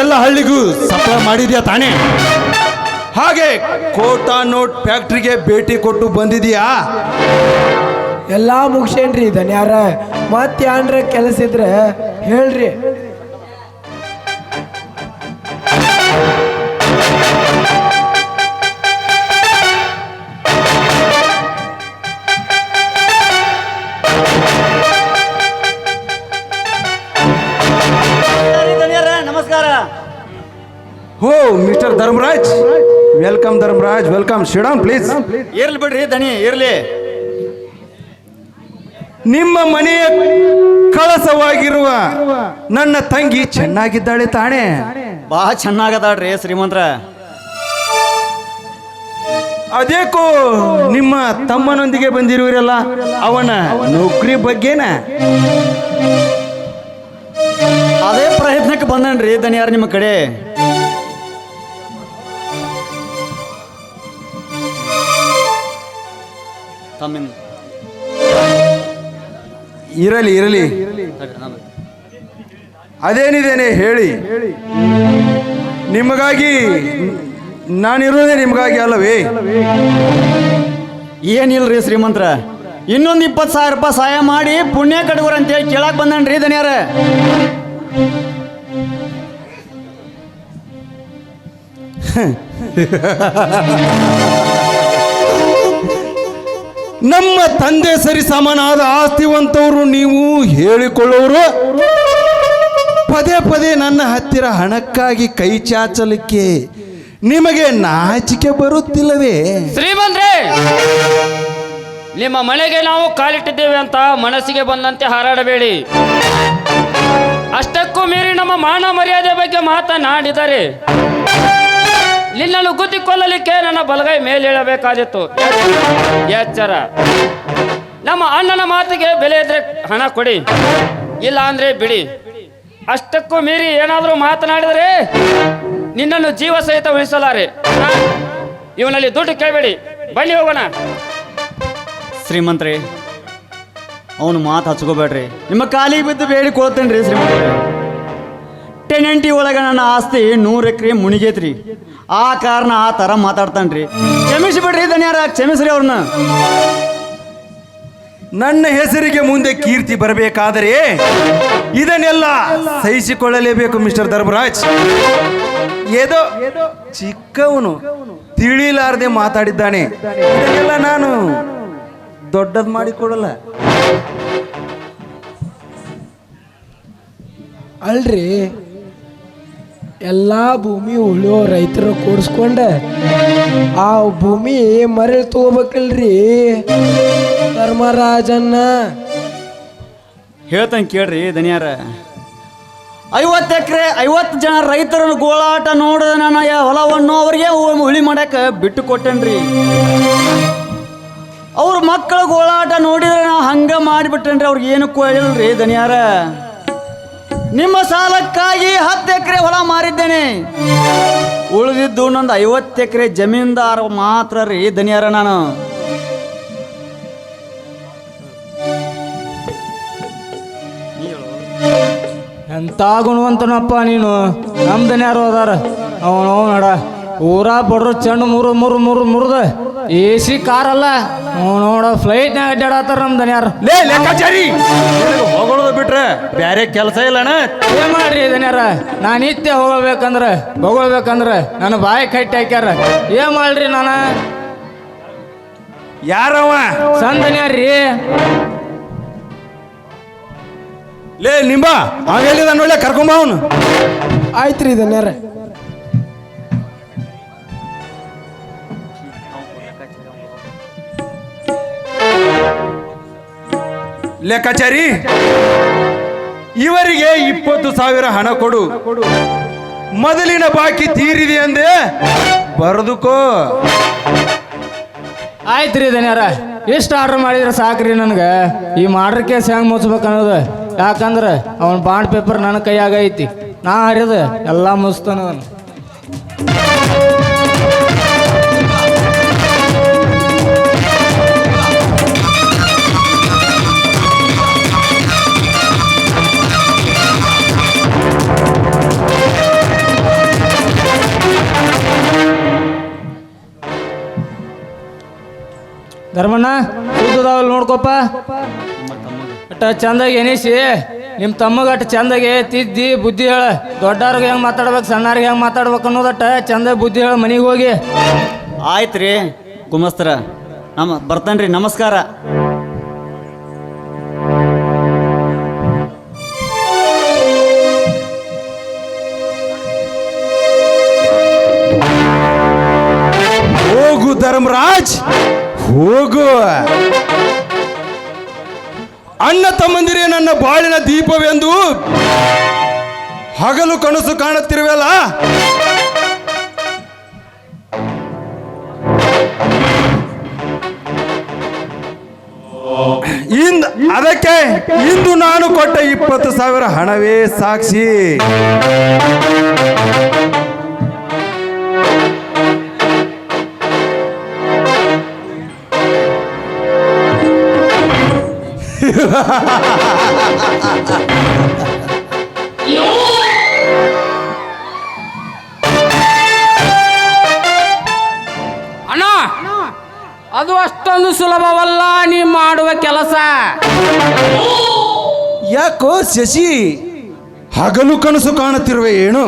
ಎಲ್ಲ ಹಳ್ಳಿಗೂ ಸಪ್ಲೈ ಮಾಡಿದ್ಯಾ ತಾನೇ? ಹಾಗೆ ಕೋಟಾ ನೋಟ್ ಫ್ಯಾಕ್ಟ್ರಿಗೆ ಭೇಟಿ ಕೊಟ್ಟು ಬಂದಿದೀಯಾ? ಎಲ್ಲಾ ಮುಗಿಸೇನ್ರಿ ಧನ್ಯಾರ. ಮತ್ತೆ ಏನ್ರ ಕೆಲಸ ಇದ್ರೆ ಹೇಳ್ರಿ. ಹೋ mister Dharmaraj. Welcome Dharmaraj welcome sit down please. ಇರ್ಲಿ ಬಿಡ್ರಿ ದಣಿ ಇರ್ಲಿ ನಿಮ್ಮ ಮನೆಯ ಕಳಸವಾಗಿರುವ ನನ್ನ ತಂಗಿ ಚೆನ್ನಾಗಿದ್ದಾಳೆ ತಾಣೆ. ಬಹಳ ಚೆನ್ನಾಗದಾಳ್ರಿ ಶ್ರೀಮಂತ್ರ. ಅದೇಕೋ ನಿಮ್ಮ ತಮ್ಮನೊಂದಿಗೆ ಬಂದಿರುವಿರಲ್ಲ ಅವನ ನೌಕರಿ ಬಗ್ಗೆನ? ಅದೇ ಪ್ರಯತ್ನಕ್ಕೆ ಬಂದನ್ರಿ ಧನಿಯಾರ ನಿಮ್ಮ ಕಡೆ. ತಮ್ಮಿಂದ ಇರಲಿ ಇರಲಿ. ಅದೇನಿದೇನೆ ಹೇಳಿ. ನಿಮಗಾಗಿ ನಾನಿರೋದೇ ನಿಮಗಾಗಿ ಅಲ್ಲವೇ? ಏನಿಲ್ರಿ ಶ್ರೀಮಂತ್ರ? ಇನ್ನೊಂದು ಇಪ್ಪತ್ತು ಸಾವಿರ ರೂಪಾಯಿ ಸಹಾಯ ಮಾಡಿ ಪುಣ್ಯ ಅಂತ ಅಂತೇಳಿ ಕೇಳಕ್ ಬಂದನ್ರಿ ದನಿಯಾರ. ನಮ್ಮ ತಂದೆ ಸರಿ ಸಮನಾದ ಆಸ್ತಿವಂತವರು ನೀವು ಹೇಳಿಕೊಳ್ಳೋರು. ಪದೇ ಪದೇ ನನ್ನ ಹತ್ತಿರ ಹಣಕ್ಕಾಗಿ ಕೈ ಚಾಚಲಿಕ್ಕೆ ನಿಮಗೆ ನಾಚಿಕೆ ಬರುತ್ತಿಲ್ಲವೇ? ಶ್ರೀಮಂತ್ರಿ, ನಿಮ್ಮ ಮನೆಗೆ ನಾವು ಕಾಲಿಟ್ಟಿದ್ದೇವೆ ಅಂತ ಮನಸ್ಸಿಗೆ ಬಂದಂತೆ ಹಾರಾಡಬೇಡಿ. ಅಷ್ಟಕ್ಕೂ ಮೀರಿ ನಮ್ಮ ಮಾನ ಮರ್ಯಾದೆ ಬಗ್ಗೆ ಮಾತನಾಡಿದರೆ ನಿನ್ನನ್ನು ಗುದ್ದಿಕೊಳ್ಳಲಿಕ್ಕೆ ನನ್ನ ಬಲಗೈ ಮೇಲೆ ಹೇಳಬೇಕಾದಿತ್ತು ಎಚ್ಚರ. ನಮ್ಮ ಅಣ್ಣನ ಮಾತಿಗೆ ಬೆಲೆ ಇದ್ರೆ ಹಣ ಕೊಡಿ. ಇಲ್ಲ ಅಂದ್ರೆ ಬಿಡಿ. ಅಷ್ಟಕ್ಕೂ ಮೀರಿ ಏನಾದರೂ ಮಾತನಾಡಿದರೆ ನಿನ್ನನ್ನು ಜೀವ ಸಹಿತ ಉಳಿಸಲಾರೆ? ಇವನಲ್ಲಿ ದುಡ್ಡು ಕೇಳಬೇಡಿ. ಬನ್ನಿ ಹೋಗೋಣ. ಶ್ರೀಮಂತ್ರಿ, ಅವನು ಮಾತು ಹಚ್ಕೋಬೇಡ್ರಿ. ನಿಮ್ಮ ಕಾಲಿ ಬಿದ್ದು ಬೇಡಿ ಕೊಡ್ತೇನೆ ರೀ ಶ್ರೀಮಂತ್ರಿ. ಟೆನೆಂಟಿ ಒಳಗೆ ನನ್ನ ಆಸ್ತಿ ನೂರು ಎಕರೆ ಮುಣಿಗೈತ್ರಿ ಆ ಕಾರಣ ಆ ಥರ ಮಾತಾಡ್ತಾನ್ರಿ. ಕ್ಷಮಿಸಿಬಿಡ್ರಿ ಧನ್ಯಾರ ಕ್ಷಮಿಸ್ರಿ ಅವ್ರನ್ನ. ನನ್ನ ಹೆಸರಿಗೆ ಮುಂದೆ ಕೀರ್ತಿ ಬರಬೇಕಾದರೆ ಇದನ್ನೆಲ್ಲ ಸಹಿಸಿಕೊಳ್ಳಲೇಬೇಕು ಮಿಸ್ಟರ್ ಧರ್ಮರಾಜ್. ಏದೋ ಚಿಕ್ಕವನು ತಿಳಿಲಾರದೆ ಮಾತಾಡಿದ್ದಾನೆ. ಇದನ್ನೆಲ್ಲ ನಾನು ದೊಡ್ಡದ್ ಮಾಡಿಕೊಡಲ್ಲ. ಅಲ್ರಿ ಎಲ್ಲಾ ಭೂಮಿ ಉಳಿಯೋ ರೈತರು ಕೂಡಿಸ್ಕೊಂಡ ಆ ಭೂಮಿ ಮರಳಿ ತಗೋಬೇಕಲ್ರಿ? ಧರ್ಮರಾಜನ್ನ. ಹೇಳ್ತಂಗೆ ಕೇಳ್ರಿ ದನಿಯಾರ. ಐವತ್ತು ಎಕರೆ, ಐವತ್ತು ಜನ ರೈತರ ಗೋಳಾಟ ನೋಡಿದ ನಾನು ಹೊಲವನ್ನು ಅವರಿಗೆ ಹುಳಿ ಮಾಡಕ್ಕೆ ಬಿಟ್ಟು ಕೊಟ್ಟೇನ್ರಿ. ಅವ್ರ ಮಕ್ಕಳ ಗೋಳಾಟ ನೋಡಿದ್ರೆ ನಾ ಹಂಗ ಮಾಡಿಬಿಟ್ಟೇನ್ರಿ, ಅವ್ರಿಗೆ ಏನು ಕೊಯ್ಯಲ್ರಿ ಧನ್ಯಾರ ನಿಮ್ಮ ಸಾಲಕ್ಕಾಗಿ ಹತ್ತು ಎಕರೆ ಹೊಲ ಮಾರಿದ್ದೇನೆ. ಉಳಿದಿದ್ದು ನಂದು ಐವತ್ತು ಎಕರೆ ಜಮೀನ್ದಾರ ಮಾತ್ರ ರೀ ಧನಿಯಾರ ನಾನು. ಎಂತ ಗುಣವಂತನಪ್ಪ ನೀನು? ನಮ್ಮ ದನಿಯಾರು ಅದಾರ. ಅವನು ನಡ ಊರ ಬಡ್ರು ಚೆಂಡು ಮುರು ಮುರು ಮುರು ಮುರಿದ. ಎ ಸಿ ಕಾರ್ ಅಲ್ಲ ಅವ್ನು ನೋಡ ಫ್ಲೈಟ್ನಾಗ ಅಡ್ಡಾಡತ್ತಾರ ನಮ್ಮ ದನಿಯಾರು ಲೇ ಲೆಕ್ಕಾಚಾರಿ! ಹೊಗಳೋದು ಬಿಟ್ರೆ ಬೇರೆ ಕೆಲಸ ಇಲ್ಲಣ್ಣ? ಏನ್ ಮಾಡ್ರಿ ಇದನ್ಯಾರ ನಾ ನಿತ್ಯ ಹೋಗಬೇಕಂದ್ರ ಹೋಗ್ಬೇಕಂದ್ರ ನನ್ನ ಬಾಯಿ ಕಟ್ಟಿ ಹಾಕ್ಯಾರ. ಏನ್ ಮಾಡ್ರಿ ನಾನು? ಯಾರವ? ಸಂದನ್ಯಾರ್ರಿ ಲೇ ನಿಂಬ ಅವೆಲ್ಲಿದ ನೋಡ್ಲೆ? ಕರ್ಕೊಂಬ ಅವನು. ಆಯ್ತ್ರಿ ಧನ್ಯಾರ ಲೆಕ್ಕಾಚಾರಿ ಇವರಿಗೆ ಇಪ್ಪತ್ತು ಸಾವಿರ ಹಣ ಕೊಡು. ಮೊದಲಿನ ಬಾಕಿ ತೀರಿದೆ ಅಂದೆ ಬರೆದುಕೋ. ಆಯ್ತ್ರಿ ಧನ್ಯಾರ ಎಷ್ಟು ಆರ್ಡರ್ ಮಾಡಿದ್ರೆ ಸಾಕ್ರಿ ನನಗೆ? ಈ ಮಾಡ್ರ ಕೇಸ್ ಹೆಂಗೆ ಮುಚ್ಬೇಕು ಅನ್ನೋದು ಯಾಕಂದ್ರೆ ಅವನ ಬಾಂಡ್ ಪೇಪರ್ ನನ್ನ ಕೈಯಾಗ ಐತಿ. ನಾ ಹರಿದ ಎಲ್ಲ ಮುಚ್ತಾನ ಧರ್ಮಣ್ಣ ಸುದ್ದದಾವಲ್ ನೋಡ್ಕೊಪ್ಪ. ಅಟ್ಟ ಚಂದಾಗಿ ಎನಿಸಿ ನಿಮ್ಮ ತಮ್ಮಗ ಅಟ್ ಚಂದಾಗಿ ತಿದ್ದಿ ಬುದ್ಧಿ ಹೇಳ. ದೊಡ್ಡವ್ರಿಗೆ ಹೆಂಗೆ ಮಾತಾಡ್ಬೇಕು ಸಣ್ಣವ್ರಿಗೆ ಹೆಂಗೆ ಮಾತಾಡ್ಬೇಕು ಅನ್ನೋದಟ್ಟ ಚಂದ ಬುದ್ಧಿ ಹೇಳ ಮನೆಗೆ ಹೋಗಿ. ಆಯ್ತು ರೀ ನಮ್ಮ ನಮ ಬರ್ತಾನ್ರಿ ನಮಸ್ಕಾರ. ಹೋಗು ಧರ್ಮರಾಜ್. ಹೋಗು. ಅಣ್ಣ ತಮ್ಮಂದಿರೇ, ನನ್ನ ಬಾಳಿನ ದೀಪವೆಂದು ಹಗಲು ಕನಸು ಕಾಣುತ್ತಿರುವಲ್ಲ ಇಂದ ಅದಕ್ಕೆ ಇಂದು ನಾನು ಕೊಟ್ಟ ಇಪ್ಪತ್ತು ಸಾವಿರ ಹಣವೇ ಸಾಕ್ಷಿ. ಅಣ್ಣ ಅದು ಅಷ್ಟೊಂದು ಸುಲಭವಲ್ಲ ನೀ ಮಾಡುವ ಕೆಲಸ. ಯಾಕೋ ಶಶಿ? ಹಗಲು ಕನಸು ಕಾಣುತ್ತಿರುವೆ ಏನು?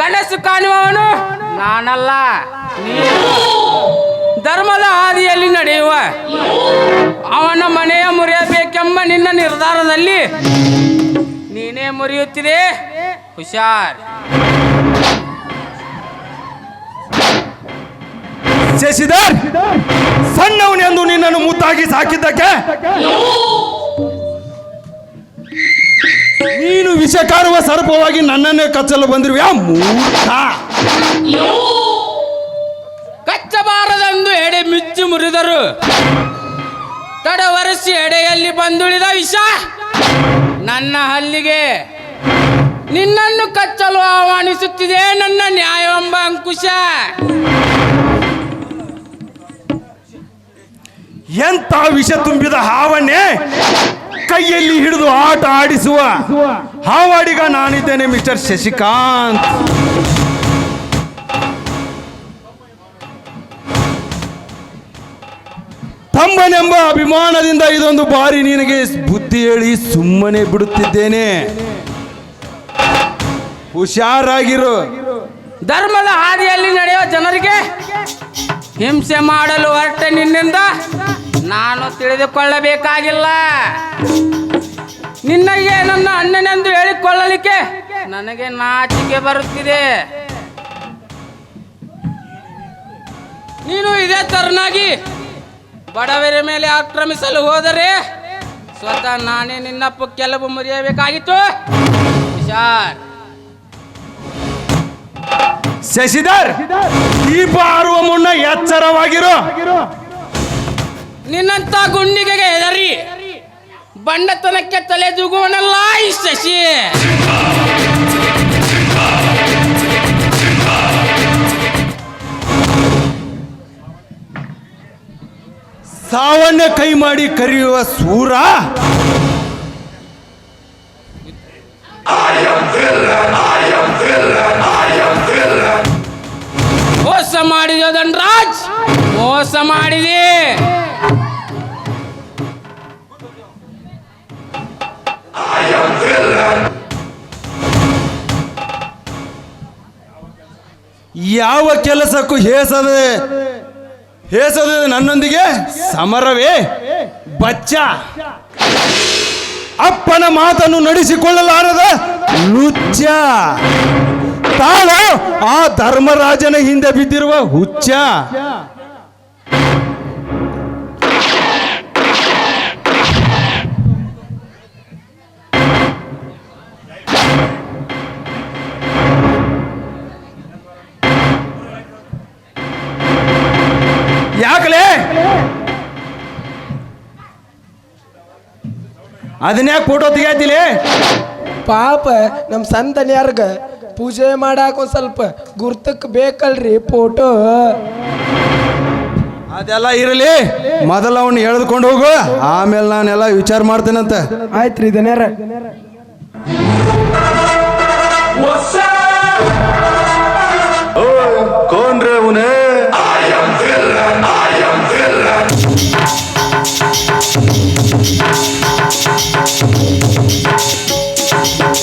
ಕನಸು ಕಾಣುವವನು ನಾನಲ್ಲ. ನೀನು. ಧರ್ಮದ ಹಾದಿಯಲ್ಲಿ ನಡೆಯುವ ಅವನ ಮನೆಯ ಮುರಿಯಬೇಕೆಂಬ ನಿನ್ನ ನಿರ್ಧಾರದಲ್ಲಿ ನೀನೇ ಮುರಿಯುತ್ತಿದೆ. ಹುಷಾರ್. ಶಶಿಧರ್ ಸಣ್ಣವನೆಂದು ನಿನ್ನನ್ನು ಮುತ್ತಾಗಿ ಸಾಕಿದ್ದಕ್ಕೆ ನೀನು ವಿಷಕಾರುವ ಸರ್ಪವಾಗಿ ನನ್ನನ್ನೇ ಕಚ್ಚಲು ಬಂದಿರುವ ಮೂರ್ಖ. ಮುರಿದರು ತಡವರಿಸಿ ಎಡೆಯಲ್ಲಿ ಬಂದುಳಿದ ವಿಷ ನನ್ನ ಹಲ್ಲಿಗೆ. ನಿನ್ನನ್ನು ಕಚ್ಚಲು ಆಹ್ವಾನಿಸುತ್ತಿದೆ ನನ್ನ ನ್ಯಾಯವೆಂಬ ಅಂಕುಶ. ಎಂತ ವಿಷ ತುಂಬಿದ ಹಾವನ್ನೇ ಕೈಯಲ್ಲಿ ಹಿಡಿದು ಆಟ ಆಡಿಸುವ ಹಾವಾಡಿಗ ನಾನಿದ್ದೇನೆ ಮಿಸ್ಟರ್ ಶಶಿಕಾಂತ್. ತಮ್ಮನೆಂಬ ಅಭಿಮಾನದಿಂದ ಇದೊಂದು ಬಾರಿ ನಿನಗೆ ಬುದ್ಧಿ ಹೇಳಿ ಸುಮ್ಮನೆ ಬಿಡುತ್ತಿದ್ದೇನೆ. ಹುಷಾರಾಗಿರು. ಧರ್ಮದ ಹಾದಿಯಲ್ಲಿ ನಡೆಯುವ ಜನರಿಗೆ ಹಿಂಸೆ ಮಾಡಲು ಹೊರಟ ನಿನ್ನಿಂದ. ನಾನು ತಿಳಿದುಕೊಳ್ಳಬೇಕಾಗಿಲ್ಲ. ನಿನ್ನಗೆ ನನ್ನ ಅಣ್ಣನೆಂದು ಹೇಳಿಕೊಳ್ಳಲಿಕ್ಕೆ ನನಗೆ ನಾಚಿಕೆ ಬರುತ್ತಿದೆ. ನೀನು ಇದೇ ತರನಾಗಿ ಬಡವರ ಮೇಲೆ ಆಕ್ರಮಿಸಲು ಹೋದರೆ ಸ್ವತಃ ನಾನೇ ನಿನ್ನಪ್ಪ ಕೆಲವು ಮುರಿಯಬೇಕಾಗಿತ್ತು. ಹುಷಾರ್. ಶಶಿಧರ್ ದೀಪ ಆರುವ ಮುನ್ನ ಎಚ್ಚರವಾಗಿರು. ನಿನ್ನಂತ ಗುಂಡಿಗೆಗೆ ಹೆದರಿ ಬಂಡತನಕ್ಕೆ ತಲೆ ದೂಗುವನಲ್ಲ ಈ ಶಶಿ. ಸಾವನ್ನೇ ಕೈ ಮಾಡಿ ಕರೆಯುವ ಸೂರ? ಮೋಸ ಮಾಡಿದೆ ಧನ್ರಾಜ್. ಮೋಸ ಮಾಡಿದೆ. ಯಾವ ಕೆಲಸಕ್ಕೂ ಹೇಸದೆ ಹೇಸದೆ ನನ್ನೊಂದಿಗೆ ಸಮರವೇ. ಬಚ್ಚ. ಅಪ್ಪನ ಮಾತನ್ನು ನಡೆಸಿಕೊಳ್ಳಲಾರದ ಲುಚ್ಚ ತಾಳು ಆ ಧರ್ಮರಾಜನ ಹಿಂದೆ ಬಿದ್ದಿರುವ ಹುಚ್ಚ. ಅದನ್ಯಾಕೆ ಫೋಟೋ ತೆಗಿಯತಿಲಿ ಪಾಪ ನಮ್ಮ ಸಂತನ್ಯಾರ್ಗ ಪೂಜೆ ಮಾಡಾಕ ಒಂದ್ ಸ್ವಲ್ಪ ಗುರ್ತಕ್ ಬೇಕಲ್ರಿ ಫೋಟೋ ಅದೆಲ್ಲ ಇರಲಿ. ಮೊದಲ ಅವನು ಎಳೆದುಕೊಂಡು ಹೋಗು. ಆಮೇಲೆ ನಾನೆಲ್ಲ ವಿಚಾರ ಮಾಡ್ತೇನಂತ. ಆಯ್ತ್ರಿ ದನ್ಯಾರ.